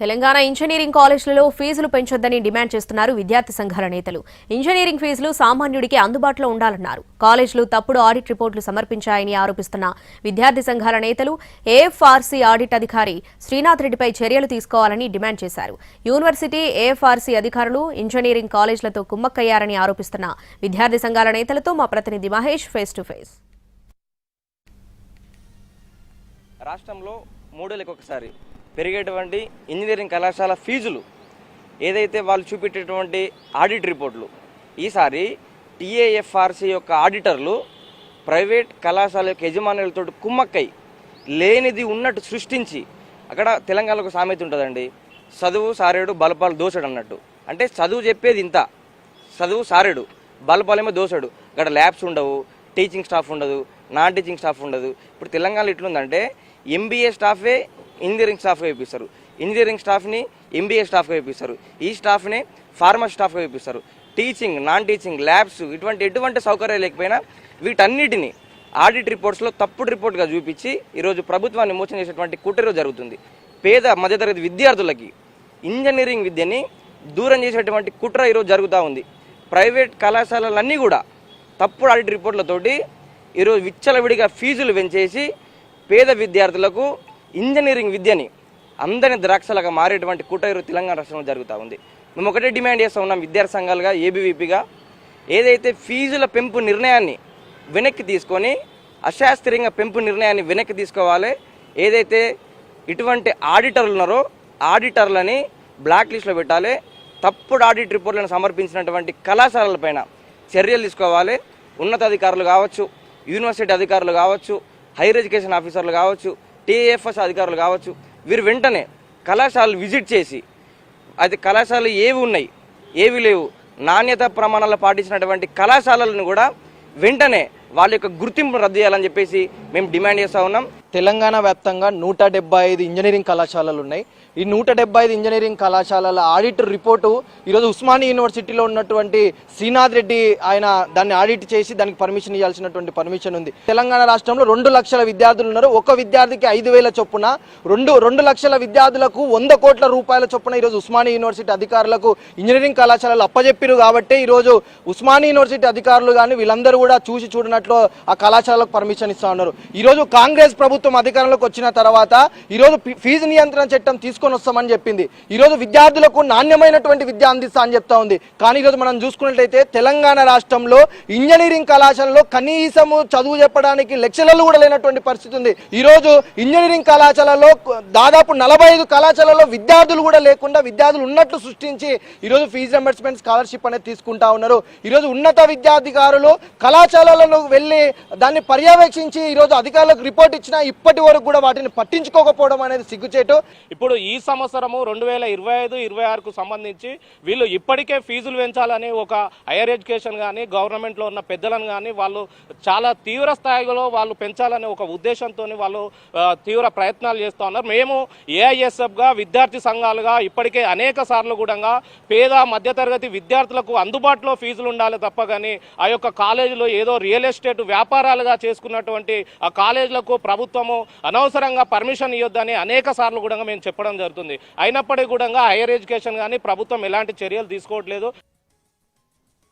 Telangana engineering కాలేజీలలో ఫీజులు పెంచొద్దని demand చేస్తున్నారు విద్యార్థి సంఘాల నేతలు. ఇంజనీరింగ్ ఫీజులు సామాన్యుడికి అందుబాటులో ఉండాలన్నారు. కాలేజీలు తప్పుడు ఆడిట్ రిపోర్టులు సమర్పించాయని ఆరోపిస్తున్న విద్యార్థి సంఘాల నేతలు ఏఎఫ్ఆర్సీ ఆడిట్ అధికారి శ్రీనాథ్ రెడ్డిపై చర్యలు తీసుకోవాలని డిమాండ్ చేశారు. యూనివర్సిటీ ఏఎఫ్ఆర్సీ అధికారులు ఇంజనీరింగ్ కాలేజీలతో కుమ్మక్కయ్యారని ఆరోపిస్తున్న విద్యార్థి సంఘాల నేతలతో మా ప్రతినిధి మహేష్ ఫేస్ టు ఫేస్. రాష్ట్రంలో మూడేళ్ళకి ఒకసారి పెరిగేటువంటి ఇంజనీరింగ్ కళాశాల ఫీజులు ఏదైతే వాళ్ళు చూపెట్టేటువంటి ఆడిట్ రిపోర్ట్లు ఈసారి టీఏఎఫ్ఆర్సీ యొక్క ఆడిటర్లు ప్రైవేట్ కళాశాల యొక్క యజమానులతో కుమ్మక్కై లేనిది ఉన్నట్టు సృష్టించి అక్కడ తెలంగాణకు సామెత ఉంటుందండి. చదువు సారేడు బలపాలు దోసడు అన్నట్టు. అంటే చదువు చెప్పేది ఇంత. చదువు సారెడు బలపాలేమో దోసడు. అక్కడ ల్యాబ్స్ ఉండవు టీచింగ్ స్టాఫ్ ఉండదు నాన్ టీచింగ్ స్టాఫ్ ఉండదు. ఇప్పుడు తెలంగాణలో ఎట్లుందంటే ఎంబీఏ స్టాఫే ఇంజనీరింగ్ స్టాఫ్గా వేపిస్తారు. ఇంజనీరింగ్ స్టాఫ్ని ఎంబీఏ స్టాఫ్గా వేపిస్తారు. ఈ స్టాఫ్ని ఫార్మా స్టాఫ్గా వేపిస్తారు. టీచింగ్ నాన్ టీచింగ్ ల్యాబ్స్ ఇటువంటి ఎటువంటి సౌకర్యాలు లేకపోయినా వీటన్నిటిని ఆడిట్ రిపోర్ట్స్లో తప్పుడు రిపోర్ట్గా చూపించి ఈరోజు ప్రభుత్వాన్ని మోసం చేసేటువంటి కుట్ర జరుగుతుంది. పేద మధ్యతరగతి విద్యార్థులకి ఇంజనీరింగ్ విద్యని దూరం చేసేటువంటి కుట్ర ఈరోజు జరుగుతూ ఉంది. ప్రైవేట్ కళాశాలలన్నీ కూడా తప్పుడు ఆడిట్ రిపోర్ట్లతోటి ఈరోజు విచ్చలవిడిగా ఫీజులు పెంచేసి పేద విద్యార్థులకు ఇంజనీరింగ్ విద్యని అందరిని ద్రాక్షలుగా మారేటువంటి కూటైరు తెలంగాణ రాష్ట్రంలో జరుగుతూ ఉంది. మేము ఒకటే డిమాండ్ చేస్తూ ఉన్నాం విద్యార్థి సంఘాలుగా ఏబీవీపీగా ఏదైతే ఫీజుల పెంపు నిర్ణయాన్ని వెనక్కి తీసుకొని అశాస్త్రీయంగా పెంపు నిర్ణయాన్ని వెనక్కి తీసుకోవాలి ఏదైతే ఇటువంటి ఆడిటర్లు ఉన్నారో ఆడిటర్లని బ్లాక్ లిస్ట్లో పెట్టాలి తప్పుడు ఆడిట్ రిపోర్ట్లను సమర్పించినటువంటి కళాశాలలపైన చర్యలు తీసుకోవాలి. ఉన్నతాధికారులు కావచ్చు యూనివర్సిటీ అధికారులు కావచ్చు హైయర్ ఎడ్యుకేషన్ ఆఫీసర్లు కావచ్చు టీఏఎఫ్ఎస్ అధికారులు కావచ్చు వీరు వెంటనే కళాశాలలు విజిట్ చేసి అది కళాశాలలు ఏవి ఉన్నాయి ఏవి లేవు నాణ్యత ప్రమాణాలు పాటించినటువంటి కళాశాలలను కూడా వెంటనే వాళ్ళ యొక్క గుర్తింపును రద్దు చేయాలని చెప్పేసి మేము డిమాండ్ చేస్తూ ఉన్నాం. తెలంగాణ వ్యాప్తంగా నూట డెబ్బై ఐదు ఇంజనీరింగ్ కళాశాలలు ఉన్నాయి. ఈ నూట డెబ్బై ఐదు ఇంజనీరింగ్ కళాశాలల ఆడిట్ రిపోర్టు ఈరోజు ఉస్మాని యూనివర్సిటీలో ఉన్నటువంటి శ్రీనాథ్ రెడ్డి ఆయన దాన్ని ఆడిట్ చేసి దానికి పర్మిషన్ ఇవ్వాల్సినటువంటి పర్మిషన్ ఉంది. తెలంగాణ రాష్ట్రంలో రెండు లక్షల విద్యార్థులు ఉన్నారు. ఒక విద్యార్థికి ఐదు వేల చొప్పున రెండు రెండు లక్షల విద్యార్థులకు వంద కోట్ల రూపాయల చొప్పున ఈరోజు ఉస్మాని యూనివర్సిటీ అధికారులకు ఇంజనీరింగ్ కళాశాలలు అప్పజెప్పిరు కాబట్టి ఈరోజు ఉస్మాని యూనివర్సిటీ అధికారులు కానీ వీళ్ళందరూ కూడా చూసి చూడనట్లు ఆ కళాశాలకు పర్మిషన్ ఇస్తా ఉన్నారు. ఈరోజు కాంగ్రెస్ ప్రభుత్వం అధికారంలోకి వచ్చిన తర్వాత ఈరోజు ఫీజు నియంత్రణ చట్టం తీసుకొని వస్తామని చెప్పింది. ఈరోజు విద్యార్థులకు నాణ్యమైనటువంటి విద్య అందిస్తా అని చెప్తా ఉంది. కానీ ఈరోజు మనం చూసుకున్నట్లయితే తెలంగాణ రాష్ట్రంలో ఇంజనీరింగ్ కళాశాలలో కనీసము చదువు చెప్పడానికి లెక్చరర్లు కూడా లేనటువంటి పరిస్థితి ఉంది. ఈరోజు ఇంజనీరింగ్ కళాశాలలో దాదాపు నలభై ఐదు కళాశాలలో విద్యార్థులు కూడా లేకుండా విద్యార్థులు ఉన్నట్లు సృష్టించి ఈరోజు ఫీజు రింబర్స్మెంట్ స్కాలర్షిప్ అనేది తీసుకుంటా ఉన్నారు. ఈరోజు ఉన్నత విద్యాధికారులు కళాశాలలకు వెళ్ళి దాన్ని పర్యవేక్షించి ఈరోజు అధికారులకు రిపోర్ట్ ఇచ్చినా ఇప్పటి వరకు కూడా వాటిని పట్టించుకోకపోవడం అనేది సిగ్గుచేటు. ఇప్పుడు ఈ సంవత్సరము రెండు వేల ఇరవై ఐదు ఇరవై ఆరుకు సంబంధించి వీళ్ళు ఇప్పటికే ఫీజులు పెంచాలని ఒక హైయర్ ఎడ్యుకేషన్ కానీ గవర్నమెంట్లో ఉన్న పెద్దలను కానీ వాళ్ళు చాలా తీవ్ర స్థాయిలో వాళ్ళు పెంచాలనే ఒక ఉద్దేశంతో వాళ్ళు తీవ్ర ప్రయత్నాలు చేస్తూ ఉన్నారు. మేము ఏఐఎస్ఎఫ్గా విద్యార్థి సంఘాలుగా ఇప్పటికే అనేక సార్లు కూడా పేద మధ్యతరగతి విద్యార్థులకు అందుబాటులో ఫీజులు ఉండాలి తప్ప కానీ ఆ యొక్క కాలేజీలో ఏదో రియల్ ఎస్టేట్ వ్యాపారాలుగా చేసుకున్నటువంటి ఆ కాలేజీలకు ప్రభుత్వము అనవసరంగా పర్మిషన్ ఇవ్వద్దని అనేక సార్లు కూడా మేము చెప్పడం జరుగుతుంది. అయినప్పటికీ కూడా హైయర్ ఎడ్యుకేషన్ కానీ ప్రభుత్వం ఎలాంటి చర్యలు తీసుకోవట్లేదు.